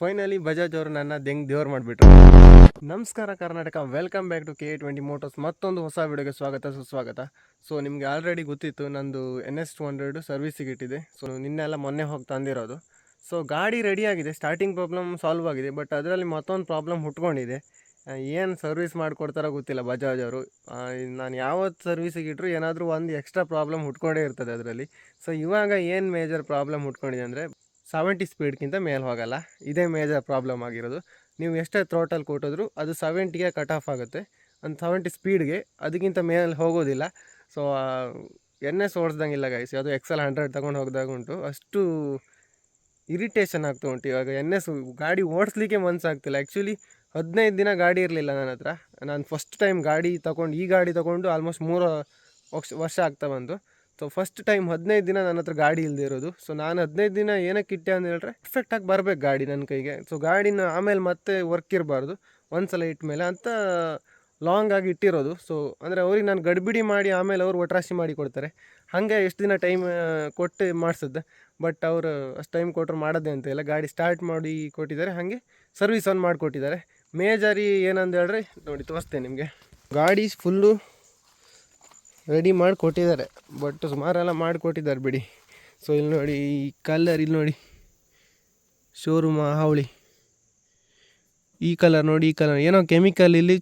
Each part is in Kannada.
ಫೈನಲಿ ಬಜಾಜ್ ಅವರು ನನ್ನ ದೆಂಗ್ ದೇವ್ರು ಮಾಡಿಬಿಟ್ರು. ನಮಸ್ಕಾರ Karnataka welcome back to K twenty motors ಮತ್ತೊಂದು ಹೊಸ ವಿಡಿಯೋಗೆ ಸ್ವಾಗತ, ಸುಸ್ವಾಗತ. ಸೊ ನಿಮಗೆ ಆಲ್ರೆಡಿ ಗೊತ್ತಿತ್ತು, ನಂದು ಎನ್ ಎಸ್ ಟು ಹಂಡ್ರೆಡು ಸರ್ವಿಸಿಗೆ ಇಟ್ಟಿದೆ. ಸೊ ನಿನ್ನೆಲ್ಲ ಮೊನ್ನೆ ಹೋಗಿ ತಂದಿರೋದು. ಸೊ ಗಾಡಿ ರೆಡಿಯಾಗಿದೆ ಸ್ಟಾರ್ಟಿಂಗ್ ಪ್ರಾಬ್ಲಮ್ ಸಾಲ್ವ್ ಆಗಿದೆ ಬಟ್ ಅದರಲ್ಲಿ ಮತ್ತೊಂದು ಪ್ರಾಬ್ಲಮ್ ಹುಟ್ಕೊಂಡಿದೆ. ಏನು ಸರ್ವಿಸ್ ಮಾಡಿಕೊಡ್ತಾರೋ ಗೊತ್ತಿಲ್ಲ ಬಜಾಜ್ ಅವರು. ನಾನು ಯಾವತ್ತು ಸರ್ವಿಸಿಗೆ ಇಟ್ಟರು ಏನಾದರೂ ಒಂದು ಎಕ್ಸ್ಟ್ರಾ ಪ್ರಾಬ್ಲಮ್ ಹುಟ್ಕೊಂಡೇ ಇರ್ತದೆ ಅದರಲ್ಲಿ. ಸೊ ಇವಾಗ ಏನು ಮೇಜರ್ ಪ್ರಾಬ್ಲಮ್ ಹುಟ್ಕೊಂಡಿದೆ ಅಂದರೆ ಸೆವೆಂಟಿ ಸ್ಪೀಡ್ಗಿಂತ ಮೇಲೆ ಹೋಗಲ್ಲ. ಇದೇ ಮೇಜರ್ ಪ್ರಾಬ್ಲಮ್ ಆಗಿರೋದು. ನೀವು ಎಷ್ಟೇ ಥ್ರೋಟಲ್ ಕೊಟ್ಟಿದ್ರು ಅದು ಸೆವೆಂಟಿಗೆ ಕಟ್ ಆಫ್ ಆಗುತ್ತೆ. ಒಂದು ಸೆವೆಂಟಿ ಸ್ಪೀಡ್ಗೆ ಅದಕ್ಕಿಂತ ಮೇಲೆ ಹೋಗೋದಿಲ್ಲ. ಸೊ ಎಸ್ ಓಡಿಸ್ದಂಗಿಲ್ಲ ಗೈಸ್ ಅದು ಎಕ್ಸೆಲ್ ಹಂಡ್ರೆಡ್ ತೊಗೊಂಡು ಹೋಗ್ದಾಗ ಉಂಟು. ಅಷ್ಟು ಇರಿಟೇಷನ್ ಆಗ್ತಾ ಉಂಟು ಇವಾಗ. ಎನ್ ಎಸ್ ಗಾಡಿ ಓಡಿಸ್ಲಿಕ್ಕೆ ಮನಸ್ಸಾಗ್ತಿಲ್ಲ ಆ್ಯಕ್ಚುಲಿ ಹದಿನೈದು ದಿನ ಗಾಡಿ ಇರಲಿಲ್ಲ ನನ್ನ ಹತ್ರ. ನಾನು ಫಸ್ಟ್ ಟೈಮ್ ಗಾಡಿ ತೊಗೊಂಡು, ಈ ಗಾಡಿ ತೊಗೊಂಡು ಆಲ್ಮೋಸ್ಟ್ ಮೂರು ವರ್ಷ ವರ್ಷ ಆಗ್ತಾ ಬಂತು ಸೊ ಫಸ್ಟ್ ಟೈಮ್ ಹದಿನೈದು ದಿನ ನನ್ನ ಹತ್ರ ಗಾಡಿ ಇಲ್ಲದೆ ಇರೋದು. ಸೊ ನಾನು ಹದಿನೈದು ದಿನ ಏನಕ್ಕೆ ಇಟ್ಟೆ ಅಂತ ಹೇಳಿದ್ರೆ ಪರ್ಫೆಕ್ಟಾಗಿ ಬರಬೇಕು ಗಾಡಿ ನನ್ನ ಕೈಗೆ. ಸೊ ಗಾಡಿನ ಆಮೇಲೆ ಮತ್ತೆ ವರ್ಕ್ ಇರಬಾರ್ದು ಒಂದು ಸಲ ಇಟ್ಟ ಮೇಲೆ ಅಂತ ಲಾಂಗ್ ಆಗಿ ಇಟ್ಟಿರೋದು. ಸೊ ಅಂದರೆ ಅವ್ರಿಗೆ ನಾನು ಗಡಿಬಿಡಿ ಮಾಡಿ ಆಮೇಲೆ ಅವ್ರು ಒಟ್ರಾಶಿ ಮಾಡಿ ಕೊಡ್ತಾರೆ. ಹಾಗೆ ಎಷ್ಟು ದಿನ ಟೈಮ್ ಕೊಟ್ಟು ಮಾಡಿಸಿದ್ದೆ. ಬಟ್ ಅವರು ಅಷ್ಟು ಟೈಮ್ ಕೊಟ್ಟರು ಮಾಡೋದೇ ಅಂತ ಇಲ್ಲ. ಗಾಡಿ ಸ್ಟಾರ್ಟ್ ಮಾಡಿ ಕೊಟ್ಟಿದ್ದಾರೆ, ಹಾಗೆ ಸರ್ವಿಸ್ ಆನ್ ಮಾಡಿಕೊಟ್ಟಿದ್ದಾರೆ. ಮೇಜರಿ ಏನಂತ ಹೇಳ್ರಿ, ನೋಡಿ ತೋರಿಸ್ತೇನೆ ನಿಮಗೆ. ಗಾಡಿ ಫುಲ್ಲು ರೆಡಿ ಮಾಡಿ ಕೊಟ್ಟಿದ್ದಾರೆ ಬಟ್ ಸುಮಾರೆಲ್ಲ ಮಾಡಿ ಕೊಟ್ಟಿದ್ದಾರೆ ಬಿಡಿ. ಸೊ ಇಲ್ಲಿ ನೋಡಿ, ಈ ಕಲರ್ ಇಲ್ಲಿ ನೋಡಿ. ಶೋರೂಮ್ ಹಾವಳಿ. ಈ ಕಲರ್ ನೋಡಿ, ಈ ಕಲರ್ ಏನೋ ಕೆಮಿಕಲ್ ಇಲ್ಲಿ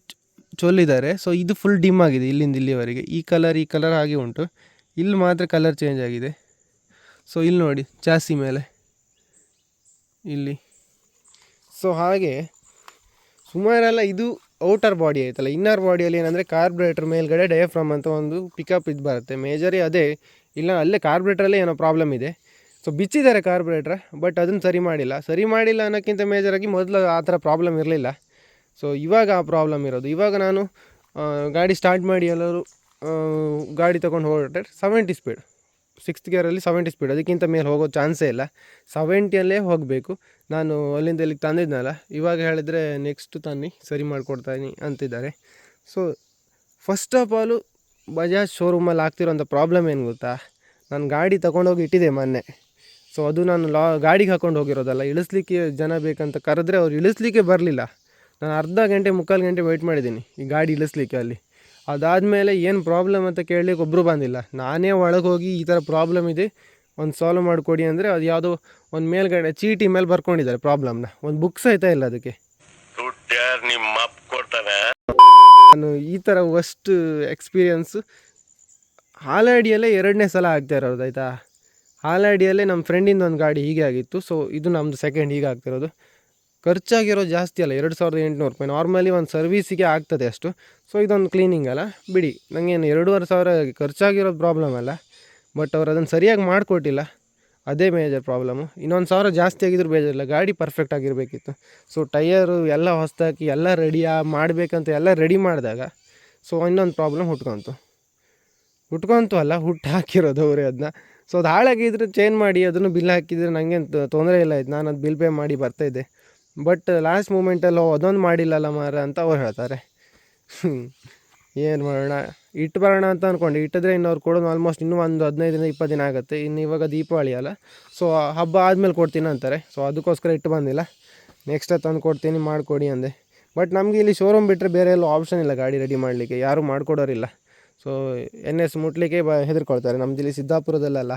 ಚೊಲ್ಲಿದ್ದಾರೆ. ಸೊ ಇದು ಫುಲ್ ಡಿಮ್ ಆಗಿದೆ ಇಲ್ಲಿಂದ ಇಲ್ಲಿವರೆಗೆ. ಈ ಕಲರ್ ಈ ಕಲರ್ ಹಾಗೆ ಉಂಟು. ಇಲ್ಲಿ ಮಾತ್ರ ಕಲರ್ ಚೇಂಜ್ ಆಗಿದೆ. ಸೊ ಇಲ್ಲಿ ನೋಡಿ ಜಾಸ್ತಿ ಮೇಲೆ. ಇಲ್ಲಿ. ಸೊ ಹಾಗೆ ಸುಮಾರೆಲ್ಲ ಇದು ಔಟರ್ ಬಾಡಿ ಐತಲ್ಲ ಇನ್ನರ್ ಬಾಡಿಯಲ್ಲಿ ಏನಂದರೆ ಕಾರ್ಬ್ರೇಟರ್ ಮೇಲ್ಗಡೆ ಡಯಾಫ್ರಮ್ ಅಂತ ಒಂದು ಪಿಕಪ್ ಇದು ಬರುತ್ತೆ. ಮೇಜರಿ ಅದೇ, ಇಲ್ಲ ಅಲ್ಲೇ ಕಾರ್ಬ್ರೇಟ್ರಲ್ಲೇ ಏನೋ ಪ್ರಾಬ್ಲಮ್ ಇದೆ. ಸೊ ಬಿಚ್ಚಿದ್ದಾರೆ ಕಾರ್ಬ್ರೇಟ್ರ ಬಟ್ ಅದನ್ನು ಸರಿ ಮಾಡಿಲ್ಲ. ಸರಿ ಮಾಡಿಲ್ಲ ಅನ್ನೋಕ್ಕಿಂತ ಮೇಜರಾಗಿ ಮೊದಲು ಆ ಥರ ಪ್ರಾಬ್ಲಮ್ ಇರಲಿಲ್ಲ. ಸೊ ಇವಾಗ ಆ ಪ್ರಾಬ್ಲಮ್ ಇರೋದು. ಇವಾಗ ನಾನು ಗಾಡಿ ಸ್ಟಾರ್ಟ್ ಮಾಡಿ ಎಲ್ಲರೂ ಗಾಡಿ ತೊಗೊಂಡು ಹೊರಟ್ರೆ ಸೆವೆಂಟಿ ಸ್ಪೀಡ್ ಸಿಕ್ಸ್ತ್ ಗೇರಲ್ಲಿ ಸೆವೆಂಟಿ ಸ್ಪೀಡ್ ಅದಕ್ಕಿಂತ ಮೇಲೆ ಹೋಗೋ ಚಾನ್ಸೇ ಇಲ್ಲ. ಸೆವೆಂಟಿಯಲ್ಲೇ ಹೋಗಬೇಕು. ನಾನು ಅಲ್ಲಿಂದ ಇಲ್ಲಿಗೆ ತಂದಿದ್ನಲ್ಲ, ಇವಾಗ ಹೇಳಿದರೆ ನೆಕ್ಸ್ಟ್ ತನ್ನಿ ಸರಿ ಮಾಡಿಕೊಡ್ತಾನೆ ಅಂತಿದ್ದಾರೆ. So first of all Bajaj ಶೋರೂಮಲ್ಲಿ ಆಗ್ತಿರೋಂಥ ಪ್ರಾಬ್ಲಮ್ ಏನು ಗೊತ್ತಾ? ನಾನು ಗಾಡಿ ತೊಗೊಂಡೋಗಿ ಇಟ್ಟಿದೆ ಮೊನ್ನೆ. ಸೊ ಅದು ನಾನು ಲಾ ಗಾಡಿಗೆ ಹಾಕೊಂಡು ಹೋಗಿರೋದಲ್ಲ. ಇಳಿಸ್ಲಿಕ್ಕೆ ಜನ ಬೇಕಂತ ಕರೆದ್ರೆ ಅವ್ರು ಇಳಿಸ್ಲಿಕ್ಕೆ ಬರಲಿಲ್ಲ. ನಾನು ಅರ್ಧ ಗಂಟೆ, ಮುಕ್ಕಾಲು ಗಂಟೆ ವೆಯ್ಟ್ ಮಾಡಿದ್ದೀನಿ ಈ ಗಾಡಿ ಇಳಿಸ್ಲಿಕ್ಕೆ ಅಲ್ಲಿ. ಅದಾದಮೇಲೆ ಏನು ಪ್ರಾಬ್ಲಮ್ ಅಂತ ಕೇಳಲಿಕ್ಕೆ ಒಬ್ಬರು ಬಂದಿಲ್ಲ. ನಾನೇ ಒಳಗೆ ಹೋಗಿ ಈ ಥರ ಪ್ರಾಬ್ಲಮ್ ಇದೆ ಒಂದು ಸಾಲ್ವ್ ಮಾಡಿಕೊಡಿ ಅಂದರೆ ಅದು ಯಾವುದೋ ಒಂದು ಮೇಲ್ಗಡೆ ಚೀಟಿ ಮೇಲೆ ಬರ್ಕೊಂಡಿದ್ದಾರೆ ಪ್ರಾಬ್ಲಮ್ನ ಒಂದು ಬುಕ್ ಸಹಿತ ಇಲ್ಲ ಅದಕ್ಕೆ. ನಾನು ಈ ಥರ ವಸ್ಟ್ ಎಕ್ಸ್ಪೀರಿಯನ್ಸು ಹಾಲಾಡಿಯಲ್ಲೇ ಎರಡನೇ ಸಲ ಆಗ್ತಾ ಇರೋದು ಆಯಿತಾ? ಹಾಲಾಡಿಯಲ್ಲೇ ನಮ್ಮ ಫ್ರೆಂಡಿಂದ ಒಂದು ಗಾಡಿ ಹೀಗೆ ಆಗಿತ್ತು. ಸೊ ಇದು ನಮ್ಮದು ಸೆಕೆಂಡ್ ಹೀಗೆ ಆಗ್ತಿರೋದು ಖರ್ಚಾಗಿರೋದು ಜಾಸ್ತಿ ಅಲ್ಲ, ಎರಡು ಸಾವಿರದ ಎಂಟುನೂರು ರೂಪಾಯಿ. ನಾರ್ಮಲಿ ಒಂದು ಸರ್ವೀಸಿಗೆ ಆಗ್ತದೆ ಅಷ್ಟು. ಸೊ ಇದೊಂದು ಕ್ಲೀನಿಂಗ್ ಅಲ್ಲ. ಬಿಡಿ ನನಗೇನು ಎರಡೂವರೆ ಸಾವಿರ ಖರ್ಚಾಗಿರೋದು ಪ್ರಾಬ್ಲಮ್ ಅಲ್ಲ. ಬಟ್ ಅವ್ರು ಅದನ್ನು ಸರಿಯಾಗಿ ಮಾಡಿಕೊಟ್ಟಿಲ್ಲ. ಅದೇ ಮೇಜರ್ ಪ್ರಾಬ್ಲಮ್ಮು ಇನ್ನೊಂದು ಸಾವಿರ ಜಾಸ್ತಿ ಆಗಿದ್ರು ಬೇಜಾರಿಲ್ಲ. ಗಾಡಿ ಪರ್ಫೆಕ್ಟ್ ಆಗಿರಬೇಕಿತ್ತು. ಸೊ ಟೈಯರು ಎಲ್ಲ ಹೊಸ್ದಾಕಿ, ಎಲ್ಲ ರೆಡಿಯಾ ಮಾಡಬೇಕಂತ ಎಲ್ಲ ರೆಡಿ ಮಾಡಿದಾಗ ಸೊ ಇನ್ನೊಂದು ಪ್ರಾಬ್ಲಮ್ ಹುಟ್ಕೊಂತು. ಹುಟ್ಕೊಂತು ಅಲ್ಲ ಹುಟ್ಟು ಹಾಕಿರೋದು ಅವರೇ ಅದನ್ನ ಸೊ ಅದು ಹಾಳಾಗಿದ್ರೆ ಚೇಂಜ್ ಮಾಡಿ, ಅದನ್ನು ಬಿಲ್ ಹಾಕಿದರೆ ನನಗೇನು ತೊಂದರೆ ಇಲ್ಲ ಆಯ್ತು. ನಾನು ಅದು ಬಿಲ್ ಪೇ ಮಾಡಿ ಬರ್ತಾಯಿದ್ದೆ ಬಟ್ ಲಾಸ್ಟ್ ಮೂಮೆಂಟಲ್ಲಿ ಅದೊಂದು ಮಾಡಿಲ್ಲಲ್ಲ ಮಾರ ಅಂತ ಅವ್ರು ಹೇಳ್ತಾರೆ. ಏನು ಮಾಡೋಣ? ಇಟ್ಟು ಬರೋಣ ಅಂತ ಅಂದ್ಕೊಂಡು ಇಟ್ಟಿದ್ರೆ ಇನ್ನು ಅವ್ರು ಕೊಡೋದು ಆಲ್ಮೋಸ್ಟ್ ಇನ್ನೂ ಒಂದು ಹದಿನೈದರಿಂದ ಇಪ್ಪತ್ತು ದಿನ ಆಗುತ್ತೆ. ಇನ್ನು ಇವಾಗ ದೀಪಾವಳಿ ಅಲ್ಲ. ಸೊ ಹಬ್ಬ ಆದಮೇಲೆ ಕೊಡ್ತೀನಿ ಅಂತಾರೆ. ಸೊ ಅದಕ್ಕೋಸ್ಕರ ಇಟ್ಟು ಬಂದಿಲ್ಲ. ನೆಕ್ಸ್ಟ್ ತಂದು ಕೊಡ್ತೀನಿ, ಮಾಡಿಕೊಡಿ ಅಂದೆ. ಬಟ್ ನಮಗೆ ಇಲ್ಲಿ ಶೋರೂಮ್ ಬಿಟ್ಟರೆ ಬೇರೆ ಎಲ್ಲೂ ಆಪ್ಷನ್ ಇಲ್ಲ ಗಾಡಿ ರೆಡಿ ಮಾಡಲಿಕ್ಕೆ. ಯಾರೂ ಮಾಡಿಕೊಡೋರಿಲ್ಲ. ಸೊ ಎನ್ ಎಸ್ ಮುಟ್ಲಿಕ್ಕೆ ಬ ಹೆದರ್ಕೊಳ್ತಾರೆ. ಇಲ್ಲಿ ಸಿದ್ದಾಪುರದಲ್ಲೆಲ್ಲ.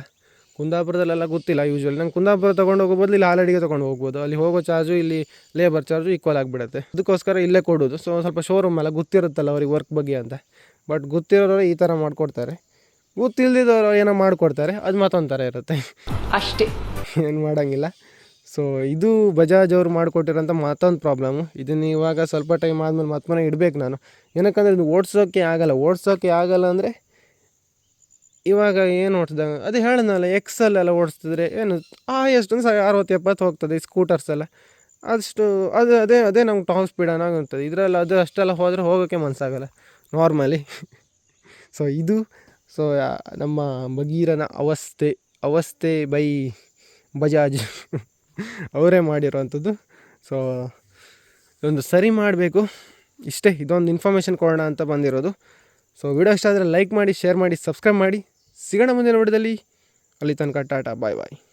ಕುಂದಾಪುರದಲ್ಲೆಲ್ಲ ಗೊತ್ತಿಲ್ಲ ಯೂಶ್ವಲಿ ನಂಗೆ ಕುಂದಾಪುರ ತೊಗೊಂಡು ಹೋಗೋ ಬದಲು ಇಲ್ಲಿ ಹಾಲಡಿಗೆ ತೊಗೊಂಡು ಹೋಗ್ಬೋದು. ಅಲ್ಲಿ ಹೋಗೋ ಚಾರ್ಜು ಇಲ್ಲಿ ಲೇಬರ್ ಚಾರ್ಜು ಈಕ್ವಲ್ ಆಗಿಬಿಡುತ್ತೆ. ಅದಕ್ಕೋಸ್ಕರ ಇಲ್ಲೇ ಕೊಡೋದು. ಸೊ ಸ್ವಲ್ಪ ಶೋರೂಮ್ ಎಲ್ಲ ಗೊತ್ತಿರುತ್ತಲ್ಲ ಅವ್ರಿಗೆ ವರ್ಕ್ ಬಗ್ಗೆ ಅಂತ. ಬಟ್ ಗೊತ್ತಿರೋರು ಈ ಥರ ಮಾಡಿಕೊಡ್ತಾರೆ. ಗೊತ್ತಿಲ್ದಿದ್ದವರು ಏನೋ ಮಾಡಿಕೊಡ್ತಾರೆ. ಅದು ಮತ್ತೊಂದು ಥರ ಇರುತ್ತೆ. ಅಷ್ಟೇ. ಏನು ಮಾಡೋಂಗಿಲ್ಲ. ಸೊ ಇದು ಬಜಾಜ್ ಅವ್ರು ಮಾಡಿಕೊಟ್ಟಿರೋಂಥ ಮತ್ತೊಂದು ಪ್ರಾಬ್ಲಮ್ಮು ಇದನ್ನು ಇವಾಗ ಸ್ವಲ್ಪ ಟೈಮ್ ಆದಮೇಲೆ ಮತ್ತೆ ಇಡಬೇಕು ನಾನು. ಏನಕ್ಕಂದ್ರೆ ಇದು ಓಡಿಸೋಕ್ಕೆ ಆಗಲ್ಲ. ಓಡಿಸೋಕ್ಕೆ ಆಗಲ್ಲ ಅಂದರೆ ಇವಾಗ ಏನು ಓಡಿಸ್ದಾಗ ಅದೇ ಹೇಳಿದ್ನಲ್ಲ ಎಕ್ಸಲ್ ಎಲ್ಲ ಓಡಿಸ್ತಿದ್ರೆ ಏನು ಎಷ್ಟು ಸಾವಿರ ಅರವತ್ತು ಎಪ್ಪತ್ತು ಹೋಗ್ತದೆ ಈ ಸ್ಕೂಟರ್ಸ್ ಎಲ್ಲ. ಅದಷ್ಟು, ಅದು ಅದೇ ಅದೇ ನಮ್ಗೆ ಟಾಪ್ ಸ್ಪೀಡ್ ಅನ್ನೋಂಥದ್ದು ಇದರಲ್ಲಿ ಅದು ಅಷ್ಟೆಲ್ಲ ಹೋದರೆ ಹೋಗೋಕ್ಕೆ ಮನಸ್ಸಾಗಲ್ಲ ನಾರ್ಮಲಿ ಸೊ ಇದು ಸೊ ನಮ್ಮ ಬಗೀರನ ಅವಸ್ಥೆ ಅವಸ್ಥೆ ಬೈ ಬಜಾಜ್. ಅವರೇ ಮಾಡಿರೋವಂಥದ್ದು. ಸೊ ಇದೊಂದು ಸರಿ ಮಾಡಬೇಕು. ಇಷ್ಟೇ, ಇದೊಂದು ಇನ್ಫಾರ್ಮೇಷನ್ ಕೊಡೋಣ ಅಂತ ಬಂದಿರೋದು. ಸೊ ವಿಡಿಯೋ ಇಷ್ಟ ಆದರೆ ಲೈಕ್ ಮಾಡಿ ಶೇರ್ ಮಾಡಿ ಸಬ್ಸ್ಕ್ರೈಬ್ ಮಾಡಿ. ಸಿಗೋಣ ಮುಂದಿನ ವಿಡಿಯೋದಲ್ಲಿ ಅಲ್ಲಿ ತನಕ ಟಾಟಾ ಬಾಯ್ ಬಾಯ್.